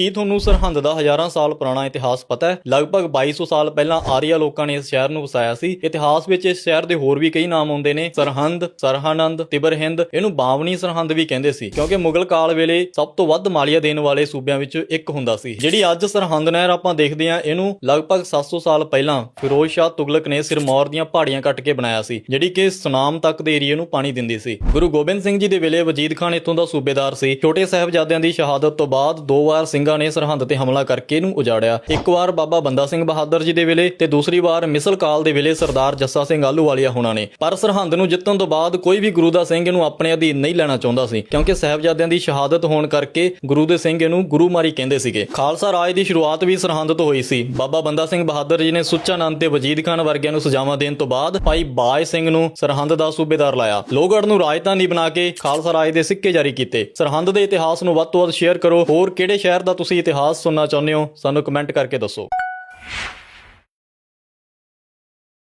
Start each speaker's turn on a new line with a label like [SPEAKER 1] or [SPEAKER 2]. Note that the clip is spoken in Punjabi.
[SPEAKER 1] ਕੀ ਤੁਹਾਨੂੰ ਸਰਹੰਦ ਦਾ ਹਜ਼ਾਰਾਂ ਸਾਲ ਪੁਰਾਣਾ ਇਤਿਹਾਸ ਪਤਾ ਹੈ? ਲਗਭਗ 2200 ਸਾਲ ਪਹਿਲਾਂ ਆਰੀਆ ਲੋਕਾਂ ਨੇ ਇਸ ਸ਼ਹਿਰ ਨੂੰ ਵਸਾਇਆ ਸੀ। ਇਤਿਹਾਸ ਵਿੱਚ ਇਸ ਸ਼ਹਿਰ ਦੇ ਹੋਰ ਵੀ ਕਈ ਨਾਮ ਆਉਂਦੇ ਨੇ। ਸਰਹੰਦ, ਸਰਹਾਨੰਦ ਤਿਬਰਹਿੰਦ ਇਹਨੂੰ ਬਾਵਣੀ ਸਰਹੰਦ ਵੀ ਕਹਿੰਦੇ ਸੀ, ਕਿਉਂਕਿ ਮੁਗਲ ਕਾਲ ਵੇਲੇ ਸਭ ਤੋਂ ਵੱਧ ਮਾਲੀਆ ਦੇਣ ਵਾਲੇ ਸੂਬਿਆਂ ਵਿੱਚ ਇੱਕ ਹੁੰਦਾ ਸੀ। ਜਿਹੜੀ ਅੱਜ ਸਰਹੰਦ ਨਹਿਰ ਆਪਾਂ ਦੇਖਦੇ ਹਾਂ, ਇਹਨੂੰ ਲਗਭਗ 700 ਸਾਲ ਪਹਿਲਾਂ ਫਿਰੋਜ਼ ਸ਼ਾਹ ਤੁਗਲਕ ਨੇ ਸਿਰਮੌਰ ਦੀਆਂ ਪਹਾੜੀਆਂ ਕੱਟ ਕੇ ਬਣਾਇਆ ਸੀ, ਜਿਹੜੀ ਕਿ ਸੁਨਾਮ ਤੱਕ ਦੇ ਏਰੀਏ ਨੂੰ ਪਾਣੀ ਦਿੰਦੀ ਸੀ। ਗੁਰੂ ਗੋਬਿੰਦ ਸਿੰਘ ਜੀ ਦੇ ਵੇਲੇ ਵਜੀਦ ਖਾਨ ਇੱਥੋਂ ਦਾ ਸੂਬੇਦਾਰ ਸੀ। ਛੋਟੇ ਸਾਹਿਬਜ਼ਾਦਿਆਂ ਦੀ ਸ਼ਹਾਦਤ ਤੋਂ ਬਾਅਦ ਦੋ ਵਾਰ ਸਿੰਘ ਨੇ ਸਰਹੰਦ ਤੇ ਹਮਲਾ ਕਰਕੇ ਇਹਨੂੰ ਉਜਾੜਿਆ। ਇੱਕ ਵਾਰ ਬਾਬਾ ਬੰਦਾ ਸਿੰਘ ਬਹਾਦਰ ਜੀ ਦੇ ਵੇਲੇ ਤੇ ਦੂਸਰੀ ਵਾਰ ਮਿਸਲ ਕਾਲ ਦੇ ਵੇਲੇ ਸਰਦਾਰ ਜੱਸਾ ਸਿੰਘ ਆਹਲੂਵਾਲੀਆ ਹੋਣਾ ਨੇ। ਪਰ ਸਰਹੰਦ ਨੂੰ ਜਿੱਤਣ ਤੋਂ ਬਾਅਦ ਕੋਈ ਵੀ ਗੁਰੂ ਦਾ ਸਿੰਘ ਇਹਨੂੰ ਆਪਣੇ ਅਧੀਨ ਨਹੀਂ ਲੈਣਾ ਚਾਹੁੰਦਾ ਸੀ, ਕਿਉਂਕਿ ਸਾਹਿਬਜ਼ਾਦਿਆਂ ਦੀ ਸ਼ਹਾਦਤ ਹੋਣ ਕਰਕੇ ਗੁਰੂ ਦੇ ਸਿੰਘ ਇਹਨੂੰ ਗੁਰੂਮਾਰੀ ਕਹਿੰਦੇ ਸੀਗੇ। ਖਾਲਸਾ ਰਾਜ ਦੀ ਸ਼ੁਰੂਆਤ ਵੀ ਸਰਹੰਦ ਤੋਂ ਹੋਈ ਸੀ। ਬਾਬਾ ਬੰਦਾ ਸਿੰਘ ਬਹਾਦਰ ਜੀ ਨੇ ਸੁੱਚਾ ਨੰਦ ਤੇ ਵਜੀਦ ਖਾਨ ਵਰਗਿਆਂ ਨੂੰ ਸਜ਼ਾਵਾਂ ਦੇਣ ਤੋਂ ਬਾਅਦ ਭਾਈ ਬਾਜ ਸਿੰਘ ਨੂੰ ਸਰਹੰਦ ਦਾ ਸੂਬੇਦਾਰ ਲਾਇਆ। ਲੋਹਗੜ੍ਹ ਨੂੰ ਰਾਜਧਾਨੀ ਬਣਾ ਕੇ ਖਾਲਸਾ ਰਾਜ ਦੇ ਸਿੱਕੇ ਜਾਰੀ ਕੀਤੇ। ਸਰਹੰਦ ਦੇ ਇਤਿਹਾਸ ਨੂੰ ਵੱਧ ਤੋਂ ਵੱਧ ਸ਼ੇਅਰ ਕਰੋ। ਹੋਰ ਕਿਹੜੇ ਸ਼ਹਿਰ ਦਾ ਤੁਸੀਂ ਇਤਿਹਾਸ ਸੁਣਨਾ ਚਾਹੁੰਦੇ ਹੋ ਸਾਨੂੰ ਕਮੈਂਟ ਕਰਕੇ ਦੱਸੋ।